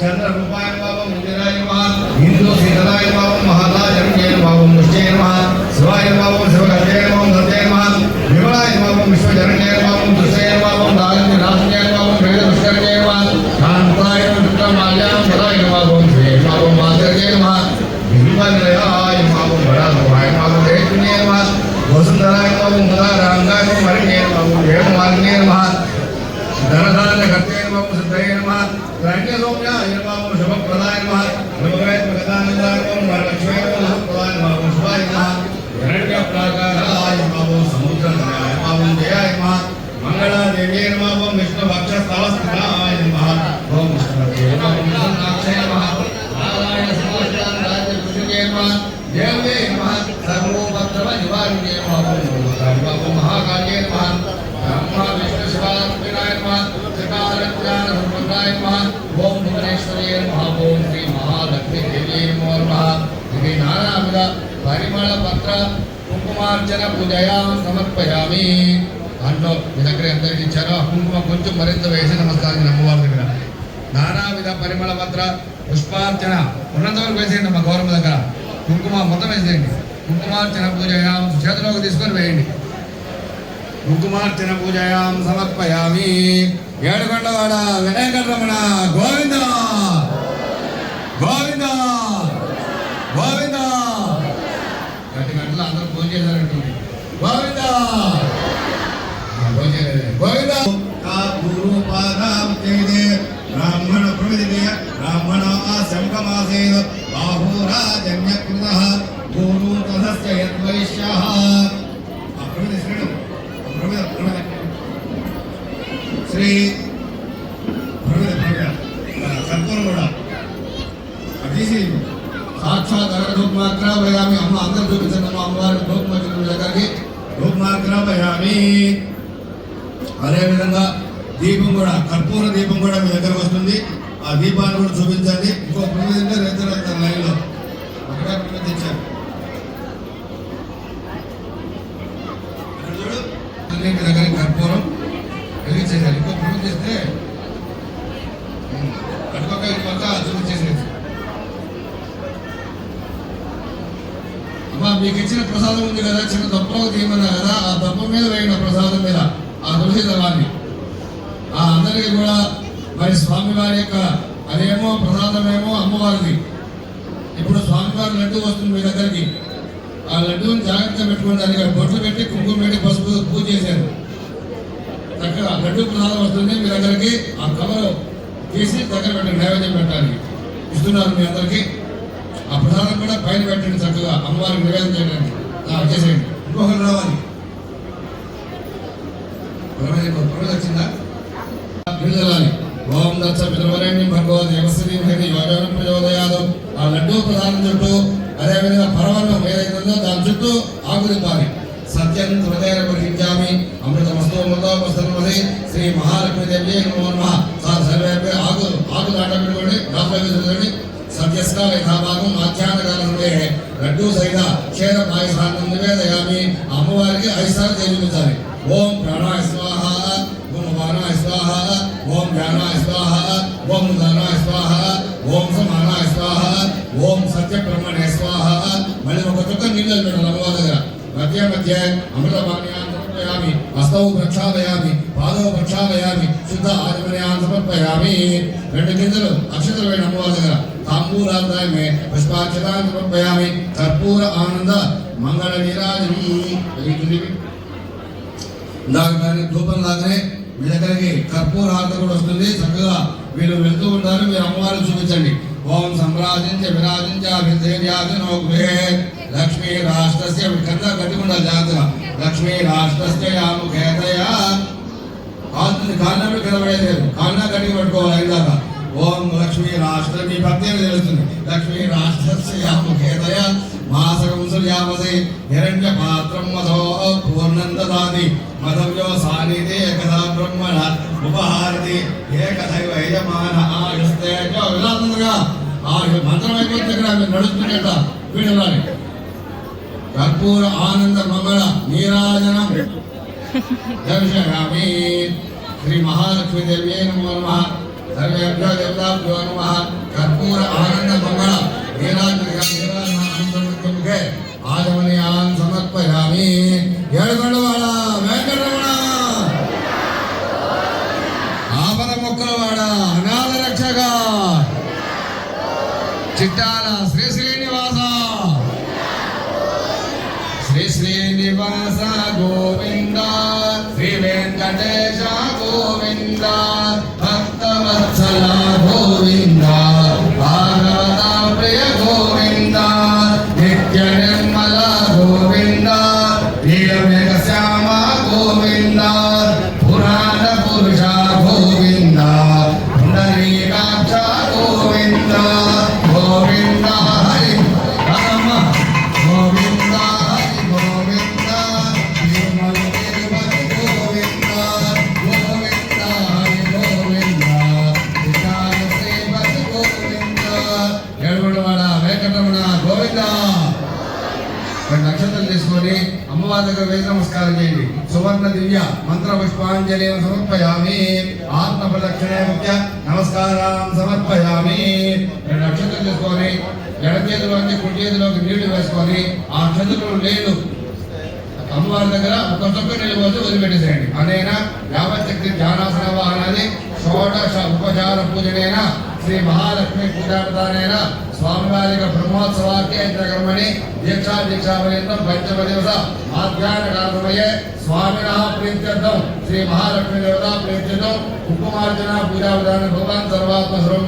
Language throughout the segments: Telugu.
చంద్రరూపాయ బాబం ఇందిరాయ నమః ఇందు శీతలాయ బాబం ధన్య సౌమ్యాయ నమః శుభప్రదాయ నమః నమోవేద భగదానందాయ నమః వరలక్ష్మీ నమః శుభప్రదాయ నమః శుభాయ నమః హిరణ్య ప్రాకారాయ నమః సముద్రధరాయ నమః జయాయ నమః మంగళాదేవ్యై నమః విష్ణు భక్ష స్థలస్థితాయ నమః ఓం విష్ణువే నమః విష్ణునాథాయ నమః నారాయణ సమాచారాయ కృష్ణే నమః దేవే నమః సర్వోపద్రవ నివారిణే నమః ఓం మహాకాళే నమః బ్రహ్మ విష్ణు శివాత్మినాయ నమః త్రికాలజ్ఞాన సంపన్నాయ నమః నమః శ్రీ నానావిధ పరిమళ పత్ర కుంకుమార్చన పూజయా సమర్పయామి దాంట్లో మీ దగ్గర ఎంత ఇచ్చారో ఆ కుంకుమ కొంచెం మరింత వేసి నమస్కారం అమ్మవారి దగ్గర నానావిధ పరిమళ పత్ర పుష్పార్చన ఉన్నంత వరకు వేసేయండి మా గౌరవ దగ్గర కుంకుమ మొత్తం వేసేయండి కుంకుమార్చన పూజయాం చేతిలోకి తీసుకొని వేయండి। కుంకుమార్చన పూజయాం సమర్పయామి। ఏడుకొండవాడ వెంకటరమణ గోవింద! గోవింద! గోవింద! గంట గంటలు అందరూ పూజ చేశారంటుంది గోవింద! ఆ, పూజ చేయలేదు. బ్రాహ్మణ ప్రవిదినే బ్రాహ్మణ శంకమాసేన సాక్షాత్ అక్కడ భయామి అమ్మ అందరు చూపించండి అమ్మ అమ్మవారి రూపమాత్ర దగ్గరికి రూపమాత్ర భయామి అదేవిధంగా దీపం కూడా కర్పూర దీపం కూడా మీ దగ్గరకు వస్తుంది. ఆ దీపాన్ని కూడా చూపించండి. ఇంకో ప్రమిదింటే రైతులు వస్తారు లైన్లో. అక్కడ ప్రమిది ఇచ్చారు చూడు దగ్గర కర్పూరం వెలిగించేసారు ఇంకో ప్రమిది చేస్తే ఉమ్, అటుపక్క ఇటుపక్క చూపించేసేది మీకు ఇచ్చిన ప్రసాదం ఉంది కదా చిన్న దప్పలో తీయమన్నా కదా ఆ దప్ప మీద వేయండి ఆ ప్రసాదం మీద ఆ తులసి దళాన్ని. ఆ అందరికీ కూడా మరి స్వామివారి యొక్క అదేమో ప్రసాదమేమో అమ్మవారిది. ఇప్పుడు స్వామివారి లడ్డు వస్తుంది మీ దగ్గరికి. ఆ లడ్డూని జాగ్రత్తగా పెట్టుకోండి దానికి బొట్లు పెట్టి కుంకుమ పెట్టి పసుపు పూజ చేశారు. చక్కగా లడ్డు ప్రసాదం వస్తుంది మీ దగ్గరికి ఆ కవర్ తీసి దగ్గర పెట్టండి నైవేద్యం పెట్టడానికి. ఇస్తున్నారు మీ అందరికి. ఆ ప్రసాదం కూడా పైన పెట్టండి చక్కగా. అమ్మవారికి నివేదన చేయడానికి. చేసేయండి. ఇంకొకరు రావాలి. ప్రవేశ వచ్చిందా? విడుదలాలి ఓం దత్స పితృవరేణ్యం భగవో దేవశ్రీ మహిళ యోజన ప్రచోదయాదు ఆ లడ్డూ ప్రధానం చుట్టూ అదేవిధంగా పరవన్నం ఏదైతుందో దాని చుట్టూ ఆకు తిప్పాలి సత్యం హృదయ పరిహించామి. అమృత వస్తు అమృతోపస్తమసి శ్రీ మహాలక్ష్మి దేవి నమో నమః. సార్ సర్వే ఆకు ఆకు దాంట్లో పెట్టుకోండి దాంట్లో వేసుకోండి సత్యస్కాల యథాభాగం ఆఖ్యానకాల సమయే లడ్డూ సహిత క్షీర పాయసాన్ని నివేదయామి అమ్మవారికి ఐదు సార్లు చేయించాలి ఓం ప్రాణాయ స్వాహ ఓం అపానాయ స్వాహ ఓం జ్ఞానాయ స్వాహ ఓం ధనాయ స్వాహ ఓం సమానాయ స్వాహ ఓం సత్యబ్రహ్మణే స్వాహ మళ్ళీ ఒక చుక్క నీళ్ళు పెట్టాలి అమ్మవారి దగ్గర మధ్య మధ్య అమృతపానీయాన్ని సమర్పయామి హస్తౌ ప్రక్షాళయామి పాదౌ ప్రక్షాళయామి శుద్ధ ఆచమనయాన్ని సమర్పయామి రెండు గింజలు అక్షతలు వేయండి అమ్మవారి దగ్గర తాంబూలాదాయమే పుష్పాక్షతాన్ని సమర్పయామి కర్పూర ఆనంద మంగళ నీరాజనం వెలిగింది. ధూపం లాగానే మీ దగ్గరికి కర్పూర ఆర్త కూడా వస్తుంది. చక్కగా వీళ్ళు వెళ్తూ ఉంటారు. మీరు అమ్మవారిని చూపించండి. ఓం సంరాజించ విరాజించ విద్యాజనో గృహే లక్ష్మీ రాష్ట్రస్య కింద కట్టుకుండా జాగ్రత్తగా లక్ష్మీ రాష్ట్రస్య యాముఖేతయ. కాల్తుంది కాళ్ళని కింద పడేది కాళ్ళ కట్టి పట్టుకోవాలి ఇందాక ఓం లక్ష్మీ రాష్ట్ర మీ పత్ని తెలుస్తుంది. లక్ష్మీ రాష్ట్రస్య యాముఖేతయ హిరణ్య పాత్రం మధో పూర్ణం దదాతి మధవ్యో సానిధి ఏకదా బ్రహ్మణ. ఉపహారతి ఏకదైవ యజమాన ఆయుస్తే. విలాసంగా. ఆ మంత్రం అయిపోతుంది ఇక్కడ మీరు వీడలాని కర్పూర ఆనంద మంగళ నీరాజనం. దర్శయామి శ్రీ మహాలక్ష్మీ దేవి నమో నమః. సర్వేభ్యో దేవతాభ్యో నమః. కర్పూర ఆనంద మంగళ. నీరాజముఖే ఆజమనీయాన్ సమర్పయామి. ఏడుకొండవాడ వెంకటరమణ. ఆపద మొక్కలవాడ అనాథ రక్షక. చిట్టాల శ్రీ శ్రీనివాస శ్రీ శ్రీనివాస గోవింద శ్రీ వెంకటేశ గోవింద. Allah. అమ్మవారి దగ్గర వేసి నమస్కారం చేయండి సువర్ణ దివ్య మంత్ర పుష్పాంజలి సమర్పయామి. ఆత్మపలక్షణ ముఖ్య నమస్కారం సమర్పయామి. రెండు నక్షత్రం చేసుకొని ఎడ చేతిలోకి కుడి చేతిలోకి నీళ్ళు వేసుకొని ఆ క్షతులు లేదు అమ్మవారి దగ్గర ఒక చొక్క నీళ్ళు పోసి వదిలిపెట్టేసేయండి అనేన యావశక్తి ధ్యానాసన వాహనాన్ని షోడశ ఉపచార పూజనైన శ్రీ మహాలక్ష్మి పూజాపదానైన స్వామివారి బ్రహ్మోత్సవాఖ్య కర్మణి దీక్షా దీక్షా పర్యంతం పంచమ దివస మాధ్యాహ్న కాలమయే స్వామిన ప్రీత్యర్థం శ్రీ మహాలక్ష్మి దేవత ప్రీత్యర్థం కుంకుమార్జన పూజా విధాన భగవాన్ సర్వాత్మ సర్వం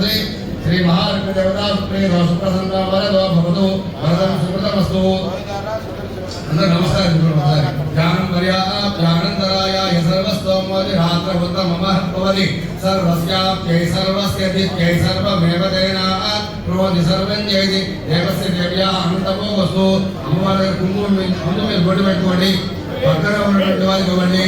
శ్రీ మహాలక్ష్మి దేవత సుప్రీత సుప్రసన్న వరదో భవతు వరదం సుకృతమస్తు అందరూ నమస్కారం ధ్యానం మర్యాద ధ్యానంతరాయ సర్వస్తోమోది రాత్రభుత మమ భవతి సర్వస్యాప్యై సర్వస్య దిత్యై సర్వమేవ తేనా సర్వం జయతి. దేవస్య దేవ్యా అనంతమో వస్తు. అమ్మవారి దగ్గర కుంకుమ ముందు మీరు బొడ్డు పెట్టుకోండి. పక్కన ఉన్నటువంటి వారికి ఇవ్వండి.